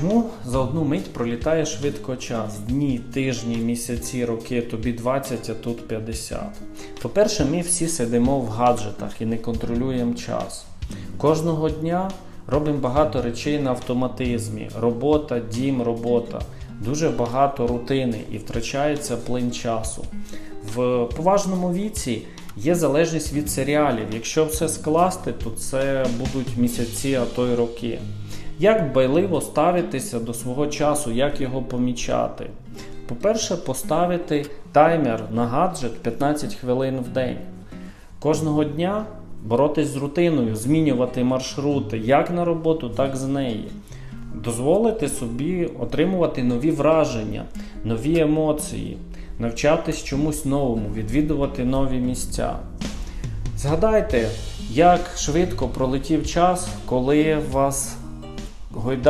Чому за одну мить пролітає швидко час? Дні, тижні, місяці, роки, тобі 20, а тут 50. По-перше, ми всі сидимо в гаджетах і не контролюємо час. Кожного дня робимо багато речей на автоматизмі: робота, дім, робота. Дуже багато рутини і втрачається плин часу. В поважному віці є залежність від серіалів. Якщо все скласти, то це будуть місяці, а то й роки. Як дбайливо ставитися до свого часу, як його помічати? По-перше, поставити таймер на гаджет 15 хвилин в день. Кожного дня боротись з рутиною, змінювати маршрути як на роботу, так з неї. Дозволити собі отримувати нові враження, нові емоції, навчатись чомусь новому, відвідувати нові місця. Згадайте, як швидко пролетів час, коли вас гойдали